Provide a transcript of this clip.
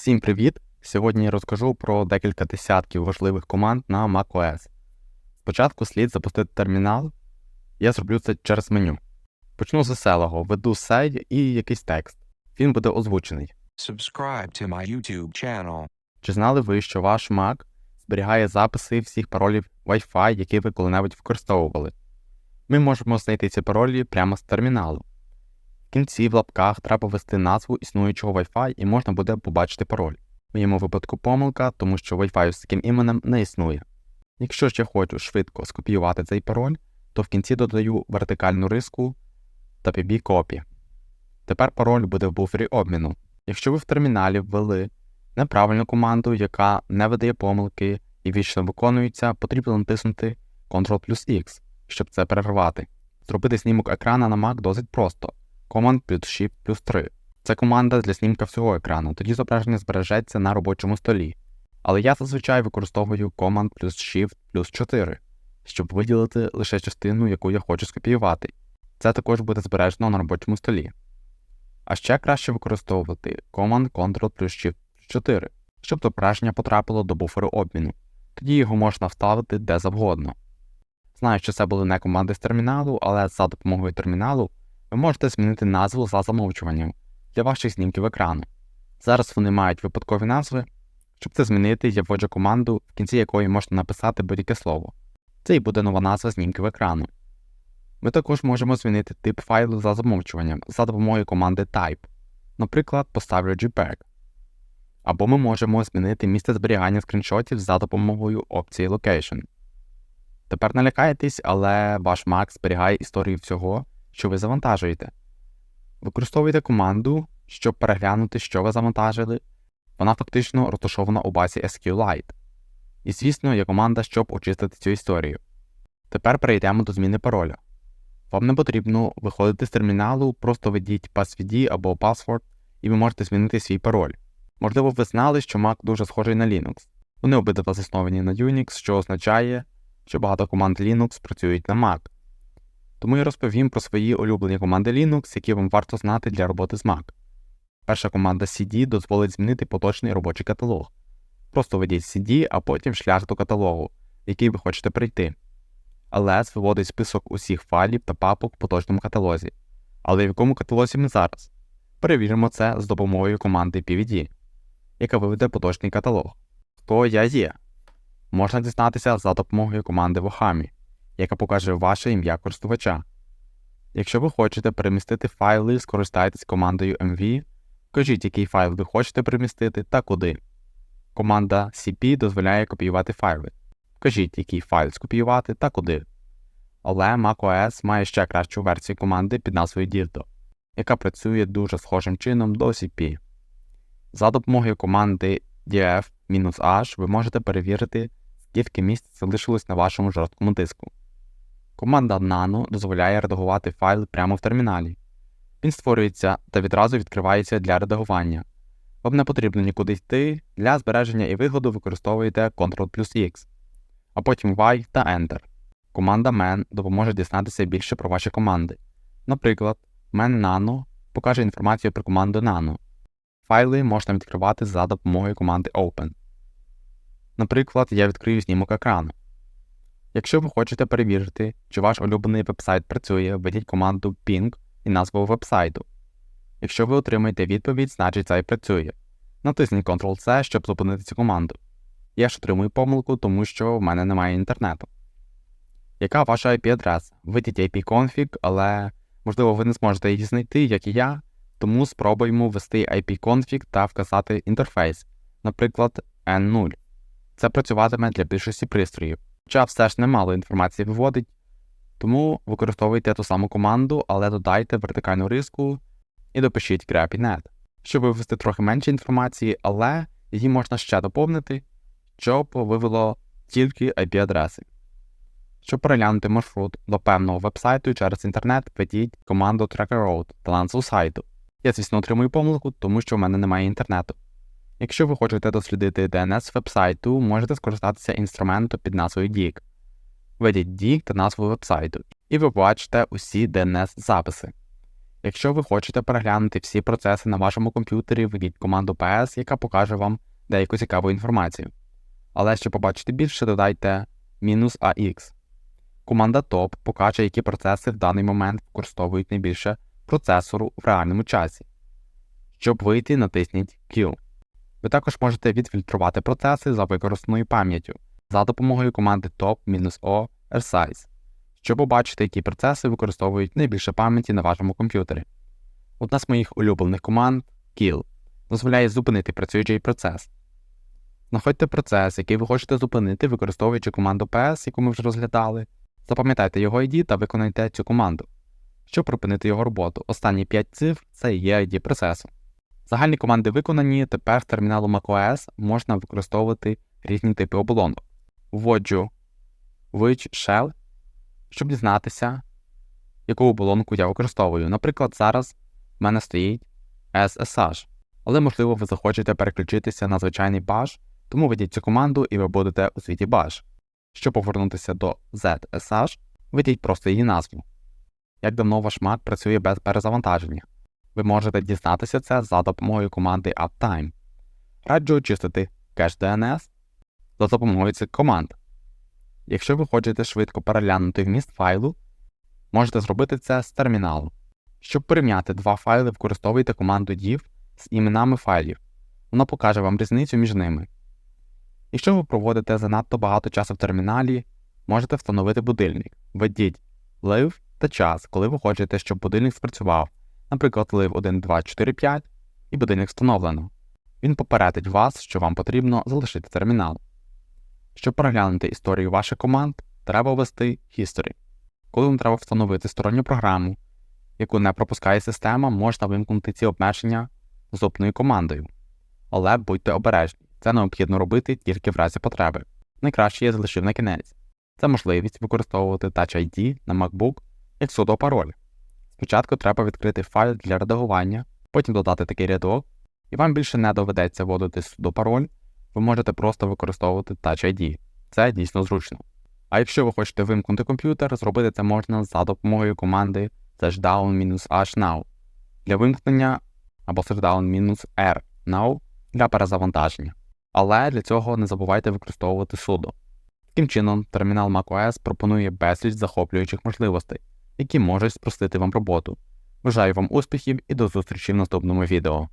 Всім привіт! Сьогодні я розкажу про декілька десятків важливих команд на macOS. Спочатку слід запустити термінал, я зроблю це через меню. Почну з веселого, введу сейв і якийсь текст. Він буде озвучений. Subscribe to my YouTube channel. Чи знали ви, що ваш Mac зберігає записи всіх паролів Wi-Fi, які ви коли-небудь використовували? Ми можемо знайти ці паролі прямо з терміналу. Кінці в лапках треба ввести назву існуючого Wi-Fi і можна буде побачити пароль. В моєму випадку помилка, тому що Wi-Fi з таким іменем не існує. Якщо ж я хочу швидко скопіювати цей пароль, то в кінці додаю вертикальну риску та PB копі. Тепер пароль буде в буфері обміну. Якщо ви в терміналі ввели неправильну команду, яка не видає помилки і вічно виконується, потрібно натиснути Ctrl плюс X, щоб це перервати. Зробити знімок екрана на Mac досить просто. Command плюс Shift плюс 3. Це команда для знімка всього екрану, тоді зображення збережеться на робочому столі. Але я зазвичай використовую Command плюс Shift плюс 4, щоб виділити лише частину, яку я хочу скопіювати. Це також буде збережено на робочому столі. А ще краще використовувати Command Ctrl плюс Shift 4, щоб зображення потрапило до буферу обміну. Тоді його можна вставити де завгодно. Знаю, що це були не команди з терміналу, але за допомогою терміналу ви можете змінити назву за замовчуванням для ваших знімків екрану. Зараз вони мають випадкові назви. Щоб це змінити, я вводжу команду, в кінці якої можна написати будь-яке слово. Це і буде нова назва знімків екрану. Ми також можемо змінити тип файлу за замовчуванням за допомогою команди Type. Наприклад, поставлю JPEG. Або ми можемо змінити місце зберігання скріншотів за допомогою опції Location. Тепер не лякайтесь, але ваш Mac зберігає історію всього, що ви завантажуєте. Використовуйте команду, щоб переглянути, що ви завантажили. Вона фактично розташована у базі SQLite. І, звісно, є команда, щоб очистити цю історію. Тепер перейдемо до зміни пароля. Вам не потрібно виходити з терміналу, просто введіть passwd або password, і ви можете змінити свій пароль. Можливо, ви знали, що Mac дуже схожий на Linux. Вони обидва засновані на Unix, що означає, що багато команд Linux працюють на Mac. Тому я розповім про свої улюблені команди Linux, які вам варто знати для роботи з Mac. Перша команда CD дозволить змінити поточний робочий каталог. Просто введіть CD, а потім шлях до каталогу, в який ви хочете прийти. LS виводить список усіх файлів та папок в поточному каталозі. Але в якому каталозі ми зараз? Перевіримо це з допомогою команди PVD, яка виведе поточний каталог. Хто я є? Можна дізнатися за допомогою команди Вохамі, яка покаже ваше ім'я користувача. Якщо ви хочете перемістити файли, скористайтесь командою MV, вкажіть, який файл ви хочете перемістити та куди. Команда CP дозволяє копіювати файли. Вкажіть, який файл скопіювати та куди. Але macOS має ще кращу версію команди під назвою Dirdo, яка працює дуже схожим чином до CP. За допомогою команди df-h ви можете перевірити, скільки місць залишилось на вашому жорсткому диску. Команда Nano дозволяє редагувати файли прямо в терміналі. Він створюється та відразу відкривається для редагування. Вам не потрібно нікуди йти, для збереження і вигоду використовуєте Ctrl плюс X, а потім Y та Enter. Команда man допоможе дізнатися більше про ваші команди. Наприклад, man nano покаже інформацію про команду nano. Файли можна відкривати за допомогою команди Open. Наприклад, я відкрию знімок екрану. Якщо ви хочете перевірити, чи ваш улюблений вебсайт працює, введіть команду ping і назву вебсайту. Якщо ви отримаєте відповідь, значить це і працює. Натисніть Ctrl-C, щоб зупинити цю команду. Я ж отримую помилку, тому що в мене немає інтернету. Яка ваша IP-адреса? Введіть IP-config, але можливо ви не зможете її знайти, як і я, тому спробуємо ввести IP-config та вказати інтерфейс, наприклад, N0. Це працюватиме для більшості пристроїв. Хоча все ж немало інформації виводить, тому використовуйте ту саму команду, але додайте вертикальну риску і допишіть grepy.net, щоб вивести трохи менше інформації, але її можна ще доповнити, щоб вивело тільки IP-адреси. Щоб переглянути маршрут до певного вебсайту через інтернет, введіть команду trackerroad та назву сайту. Я, звісно, отримую помилку, тому що в мене немає інтернету. Якщо ви хочете дослідити DNS вебсайту, можете скористатися інструментом під назвою DIG. Введіть DIG та назву вебсайту, і ви побачите усі DNS-записи. Якщо ви хочете переглянути всі процеси на вашому комп'ютері, введіть команду PS, яка покаже вам деяку цікаву інформацію. Але щоб побачити більше, додайте "-ax". Команда top покаже, які процеси в даний момент використовують найбільше процесору в реальному часі. Щоб вийти, натисніть Q. Ви також можете відфільтрувати процеси за використаною пам'яттю за допомогою команди top-o resize, щоб побачити, які процеси використовують найбільше пам'яті на вашому комп'ютері. Одна з моїх улюблених команд kill дозволяє зупинити працюючий процес. Знаходьте процес, який ви хочете зупинити, використовуючи команду PS, яку ми вже розглядали. Запам'ятайте його ID та виконайте цю команду. Щоб припинити його роботу, останні 5 цифр це є ID процесу. Загальні команди виконані, тепер з терміналу macOS можна використовувати різні типи оболонок. Вводжу which shell, щоб дізнатися, яку оболонку я використовую. Наприклад, зараз в мене стоїть SSH, але можливо ви захочете переключитися на звичайний bash, тому введіть цю команду і ви будете у світі bash. Щоб повернутися до ZSH, введіть просто її назву. Як давно ваш Mac працює без перезавантаження. Ви можете дізнатися це за допомогою команди uptime. Раджу очистити кеш DNS за допомогою цих команд. Якщо ви хочете швидко переглянути вміст файлу, можете зробити це з терміналу. Щоб порівняти два файли, використовуйте команду div з іменами файлів. Вона покаже вам різницю між ними. Якщо ви проводите занадто багато часу в терміналі, можете встановити будильник. Введіть live та час, коли ви хочете, щоб будильник спрацював, наприклад, live 1, 2, 4, 5, і будильник встановлено. Він попередить вас, що вам потрібно залишити термінал. Щоб переглянути історію ваших команд, треба ввести History. Коли вам треба встановити сторонню програму, яку не пропускає система, можна вимкнути ці обмеження зупною командою. Але будьте обережні, це необхідно робити тільки в разі потреби. Найкраще я залишив на кінець. Це можливість використовувати Touch ID на MacBook як судопароль. Спочатку треба відкрити файл для редагування, потім додати такий рядок, і вам більше не доведеться вводити судопароль, ви можете просто використовувати Touch ID. Це дійсно зручно. А якщо ви хочете вимкнути комп'ютер, зробити це можна за допомогою команди touchdown-h now для вимкнення або shutdown-r now для перезавантаження. Але для цього не забувайте використовувати sudo. Таким чином, термінал macOS пропонує безліч захоплюючих можливостей, які можуть спростити вам роботу. Бажаю вам успіхів і до зустрічі в наступному відео.